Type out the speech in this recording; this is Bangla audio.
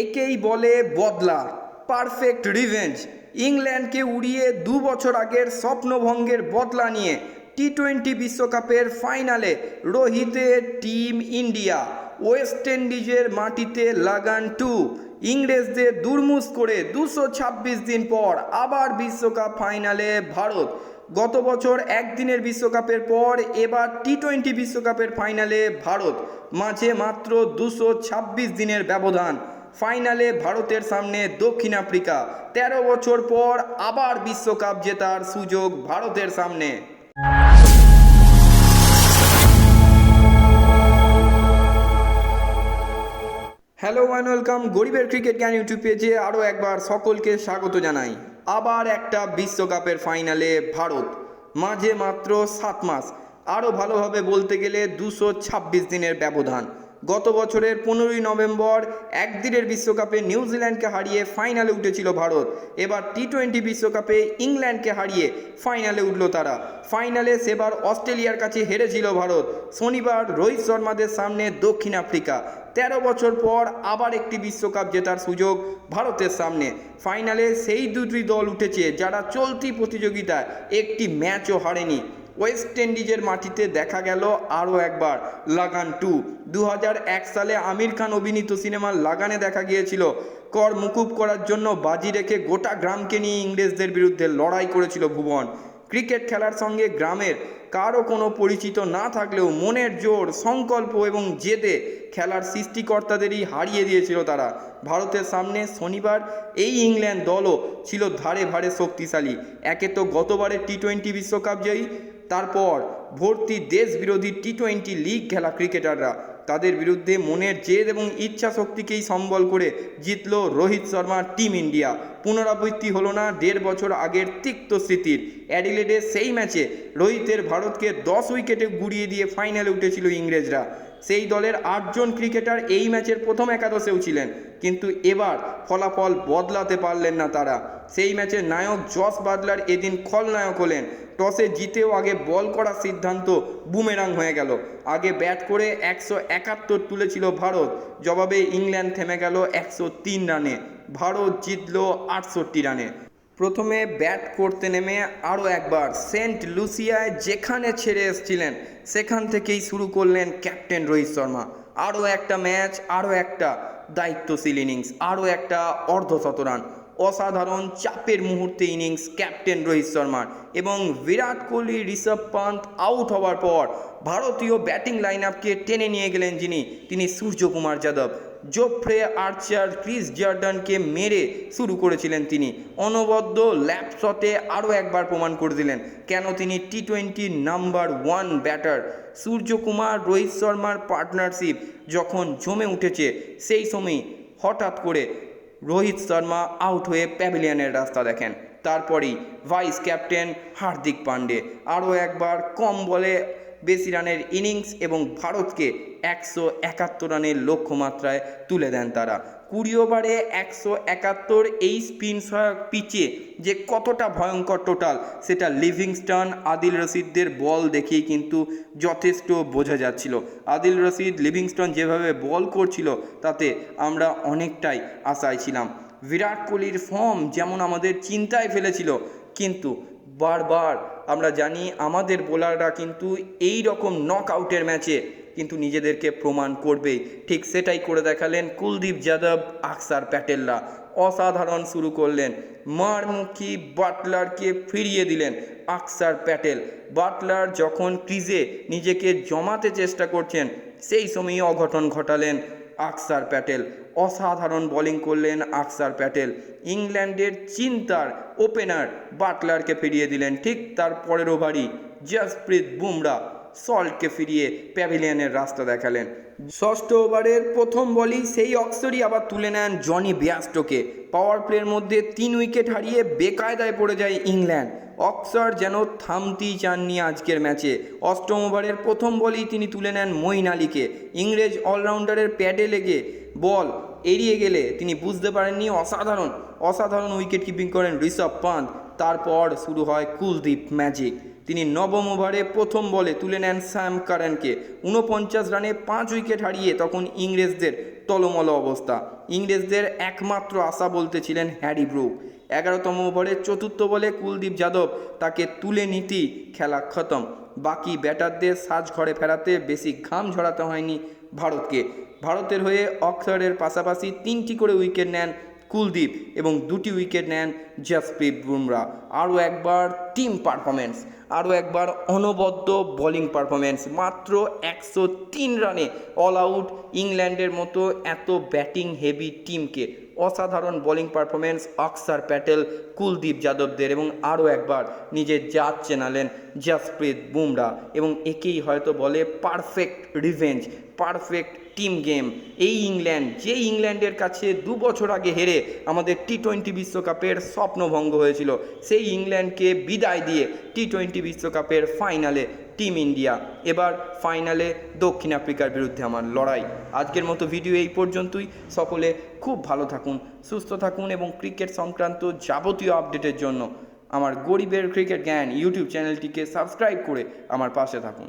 একেই বলে বদলা পারফেক্ট রিভেঞ্জ ইংল্যান্ডকে উড়িয়ে দু বছর আগের স্বপ্নভঙ্গের বদলা নিয়ে টি টোয়েন্টি বিশ্বকাপের ফাইনালে রোহিতের টিম ইন্ডিয়া ওয়েস্ট ইন্ডিজের মাটিতে লাগান টু ইংরেজদের দুর্মুস করে দুশো ছাব্বিশ দিন পর আবার বিশ্বকাপ ফাইনালে ভারত। গত বছর একদিনের বিশ্বকাপের পর এবার টি টোয়েন্টি বিশ্বকাপের ফাইনালে ভারত। মাঝে মাত্র দুশো ছাব্বিশ দিনের ব্যবধান। ফাইনালে ভারতের সামনে দক্ষিণ আফ্রিকা। তেরো বছর পর আবার বিশ্বকাপ জেতার সুযোগ ভারতের সামনে। হ্যালো ওয়ান ওয়েলকাম গরিবের ক্রিকেট জ্ঞান ইউটিউব পেজে আরও একবার সকলকে স্বাগত জানাই। আবার একটা বিশ্বকাপের ফাইনালে ভারত। মাঝে মাত্র সাত মাস। আরও ভালোভাবে বলতে গেলে দুশো ছাব্বিশ দিনের ব্যবধান। গত বছরের পনেরোই নভেম্বর একদিনের বিশ্বকাপে নিউজিল্যান্ডকে হারিয়ে ফাইনালে উঠেছিল ভারত। এবার টি টোয়েন্টি বিশ্বকাপে ইংল্যান্ডকে হারিয়ে ফাইনালে উঠল তারা। ফাইনালে সেবার অস্ট্রেলিয়ার কাছে হেরেছিল ভারত। শনিবার রোহিত শর্মাদের সামনে দক্ষিণ আফ্রিকা। তেরো বছর পর আবার একটি বিশ্বকাপ জেতার সুযোগ ভারতের সামনে। ফাইনালে সেই দুটি দল উঠেছে যারা চলতি প্রতিযোগিতায় একটি ম্যাচও হারেনি। ওয়েস্ট ইন্ডিজের মাটিতে দেখা গেল আরও একবার, লাগান টু। দু হাজার এক সালে আমির খান অভিনীত সিনেমা লাগানে দেখা গিয়েছিল। কর মুকুব করার জন্য বাজি রেখে গোটা গ্রামকে নিয়ে ইংরেজদের বিরুদ্ধে লড়াই করেছিল ভুবন। ক্রিকেট খেলার সঙ্গে গ্রামের কারও কোনো পরিচিত না থাকলেও মনের জোর, সংকল্প এবং জেদে খেলার সৃষ্টিকর্তাদেরই হারিয়ে দিয়েছিল তারা। ভারতের সামনে শনিবার এই ইংল্যান্ড দলও ছিল ধারে ভারে শক্তিশালী। একে তো গতবারের টি টোয়েন্টি বিশ্বকাপ জয়ী তারপর ভর্তি দেশ বিরোধী টি টোয়েন্টি লিগ খেলা ক্রিকেটাররা তাদের বিরুদ্ধে মনের জেদ এবং ইচ্ছা শক্তিকেই সম্বল করে জিতল রোহিত শর্মার টিম ইন্ডিয়া পুনরাবৃত্তি হলো না দেড় বছর আগের তিক্ত স্মৃতির। অ্যাডিলেডে সেই ম্যাচে রোহিতের ভারতকে দশ উইকেটে গুড়িয়ে দিয়ে ফাইনালে উঠেছিল ইংরেজরা। সেই দলের আটজন ক্রিকেটার এই ম্যাচের প্রথম একাদশেও ছিলেন। কিন্তু এবার ফলাফল বদলাতে পারলেন না তারা। সেই ম্যাচের নায়ক জস বাদলার এদিন খলনায়ক হলেন। টসে জিতেও আগে বল করার সিদ্ধান্ত বুমেরাং হয়ে গেল। আগে ব্যাট করে একশো একাত্তর তুলেছিল ভারত। জবাবে ইংল্যান্ড থেমে গেল একশো তিন রানে। ভারত জিতল আটষট্টি রানে। প্রথমে ব্যাট করতে নেমে আরও একবার সেন্ট লুসিয়ায় যেখানে ছেড়ে এসেছিলেন, সেখান থেকেই শুরু করলেন ক্যাপ্টেন রোহিত শর্মা। আরও একটা ম্যাচ আরও একটা দায়িত্বশীল ইনিংস আরও একটা অর্ধশতরান। অসাধারণ চাপের মুহূর্তে ইনিংস, ক্যাপ্টেন রোহিত শর্মার এবং বিরাট কোহলি, ঋষভ পান্ত আউট হওয়ার পর ভারতীয় ব্যাটিং লাইন আপকে টেনে নিয়ে গেলেন যিনি, তিনি Suryakumar Yadav. Jofra Archer Chris জার্ডানকে মেরে শুরু করেছিলেন তিনি। অনবদ্য ল্যাপ শটে আরও একবার প্রমাণ করে দিলেন কেন তিনি T twenty number one batter Suryakumar, Rohit শর্মার পার্টনারশিপ যখন জমে উঠেছে, সেই সময় হঠাৎ করে রোহিত শর্মা আউট হয়ে প্যাভিলিয়নের রাস্তা দেখেন। তারপরেই ভাইস ক্যাপ্টেন হার্দিক পান্ডে। আরও একবার কম বলে বেশি রানের ইনিংস এবং ভারতকে একশো একাত্তর রানের লক্ষ্যমাত্রায় তুলে দেন তারা। কুড়ি ওভারে একশো একাত্তর এই স্পিন সহায়ক পিচে যে কতটা ভয়ঙ্কর টোটাল, সেটা লিভিংস্টন, আদিল রশিদদের বল দেখেই কিন্তু যথেষ্ট বোঝা যাচ্ছিল। আদিল রশিদ লিভিংস্টন যেভাবে বল করছিল, তাতে আমরা অনেকটাই আশায় ছিলাম। বিরাট কোহলির ফর্ম যেমন আমাদের চিন্তায় ফেলেছিল, কিন্তু বারবার আমরা জানি আমাদের বোলাররা কিন্তু এই রকম নক আউটের ম্যাচে কিন্তু নিজেদেরকে প্রমাণ করবেই। ঠিক সেটাই করে দেখালেন কুলদীপ যাদব, আকসার প্যাটেলরা। অসাধারণ শুরু করলেন। মারমুখী বাটলারকে ফিরিয়ে দিলেন আকসার প্যাটেল। বাটলার যখন ক্রিজে নিজেকে জমাতে চেষ্টা করছেন, সেই সময়ই অঘটন ঘটালেন আকসার প্যাটেল। অসাধারণ বোলিং করলেন আকসার প্যাটেল। ইংল্যান্ডের চিন্তার ওপেনার বাটলারকে ফিরিয়ে দিলেন। ঠিক তার পরের ওভারই জসপ্রীত বুমরা সল্টকে ফিরিয়ে প্যাভিলিয়নের রাস্তা দেখালেন। ষষ্ঠ ওভারের প্রথম বলই সেই অক্সরই আবার তুলে নেন জনি বিয়াস্টোকে। পাওয়ার প্লের মধ্যে তিন উইকেট হারিয়ে বেকায়দায় পড়ে যায় ইংল্যান্ড। অক্সর যেন থামতেই চাননি আজকের ম্যাচে। অষ্টম ওভারের প্রথম বলেই তিনি তুলে নেন মঈন আলীকে। ইংরেজ অলরাউন্ডারের প্যাডে লেগে বল এড়িয়ে গেলে তিনি বুঝতে পারেননি অসাধারণ। অসাধারণ উইকেট কিপিং করেন ঋষভ পান্ত তারপর শুরু হয় কুলদীপ ম্যাজিক। তিনি নবম ওভারে প্রথম বলে তুলে নেন স্যাম কারেনকে। উনপঞ্চাশ রানে পাঁচ উইকেট হারিয়ে তখন ইংরেজদের টলমল অবস্থা। ইংরেজদের একমাত্র আশা বলতে ছিলেন হ্যারি ব্রুক। এগারোতম ওভারে চতুর্থ বলে কুলদীপ যাদব তাকে তুলে নিতেই খেলা খতম। বাকি ব্যাটারদের সাজ ঘরে ফেরাতে বেশি ঘাম ঝরাতে হয়নি ভারতকে। ভারতের হয়ে অক্ষরের পাশাপাশি তিনটি করে উইকেট নেন কুলদীপ এবং দুটি উইকেট নেন জাসপ্রীত বুমরা। আরও একবার টিম পারফরমেন্স আরও একবার অনবদ্য বোলিং পারফরমেন্স মাত্র একশো তিন রানে অল আউট ইংল্যান্ডের মতো এত ব্যাটিং হেভি টিমকে অসাধারণ বোলিং পারফরমেন্স অক্সার প্যাটেল, কুলদীপ যাদবদের এবং আরও একবার নিজের জাত চেনালেন জাসপ্রীত বুমরা। এবং একেই হয়তো বলে perfect revenge perfect team game. এই ইংল্যান্ড, যে ইংল্যান্ডের কাছে দু বছর আগে হেরে আমাদের টি টোয়েন্টি বিশ্বকাপের স্বপ্নভঙ্গ হয়েছিল, সেই ইংল্যান্ডকে বিদায় দিয়ে টি টোয়েন্টি বিশ্বকাপের ফাইনালে টিম ইন্ডিয়া, এবার ফাইনালে দক্ষিণ আফ্রিকার বিরুদ্ধে আমার লড়াই। আজকের মতো ভিডিও এই পর্যন্তই। সকলে খুব ভালো থাকুন, সুস্থ থাকুন এবং ক্রিকেট সংক্রান্ত যাবতীয় আপডেটের জন্য আমার গরিবের ক্রিকেট জ্ঞান ইউটিউব চ্যানেলটিকে সাবস্ক্রাইব করে আমার পাশে থাকুন।